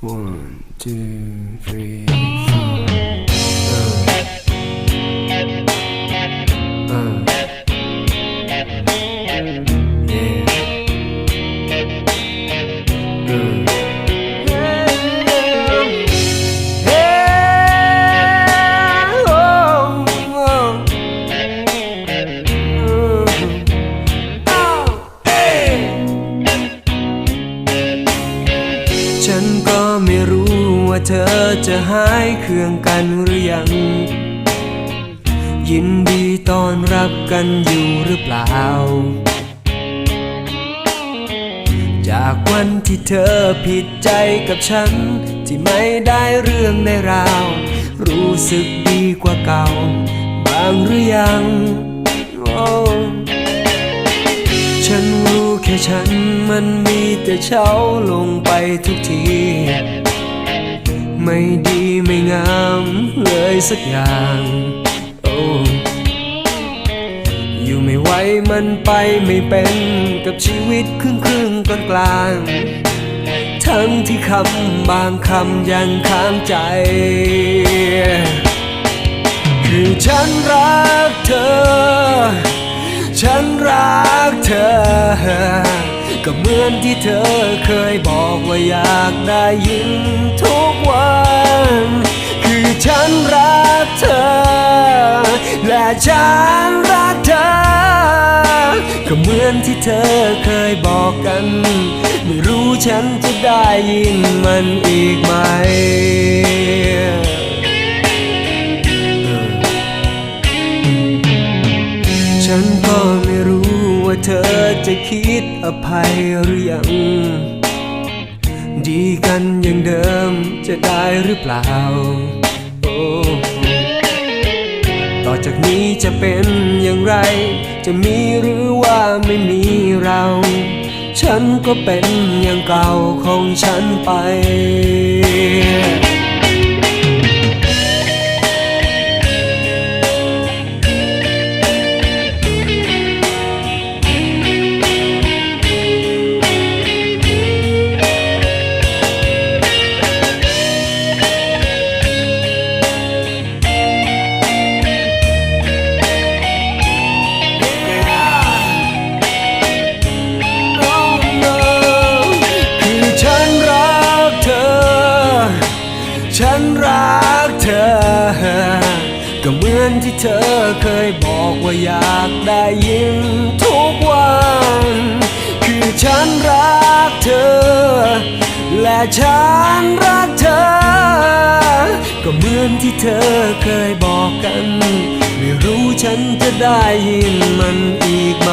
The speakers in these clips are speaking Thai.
One, two, three, four. Uh. Uh. ก็ไม่รู้ว่าเธอจะหายเครื่องกันหรือยัง ยินดีตอนรับกันอยู่หรือเปล่า จากวันที่เธอผิดใจกับฉัน ที่ไม่ได้เรื่องในราว รู้สึกดีกว่าเก่า บางหรือยัง ค่ฉันมันมีแต่เช้าลงไปทุกที ไม่ดีไม่งามเลยสักอย่างโอ้อยู่ไม่ไหวมันไปไม่เป็นกับชีวิตครึ่งครึ่งกลางกลางทั้งที่คำบางคำยังค้างใจ คือฉันรักเธอ ฉันรัก ธอ ก็เหมือนที่เธอเคยบอกว่าอยากได้ยินทุกวัน คือฉันรักเธอ และฉันรักเธอ ก็เหมือนที่เธอเคยบอกกัน ไม่รู้ฉันจะได้ยินมันอีกไหมฉันก็ม เธอจะคิดอภัยหรือยัง ดีกันอย่างเดิมจะได้หรือเปล่า โอ้ต่อจากนี้จะเป็นอย่างไร จะมีหรือว่าไม่มีเรา ฉันก็เป็นอย่างเก่าของฉันไป ที่เธอเคยบอกว่าอยากได้ยินทุกวัน คือฉันรักเธอ และฉันรักเธอ ก็เหมือนที่เธอเคยบอกกัน ไม่รู้ฉันจะได้ยินมันอีกไหม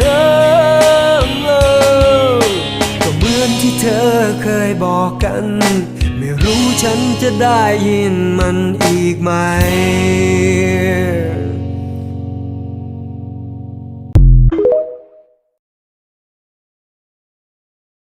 ก็เหมือนที่เธอเคยบอกกัน ไม่รู้ฉันจะได้ยินมันอีกไหม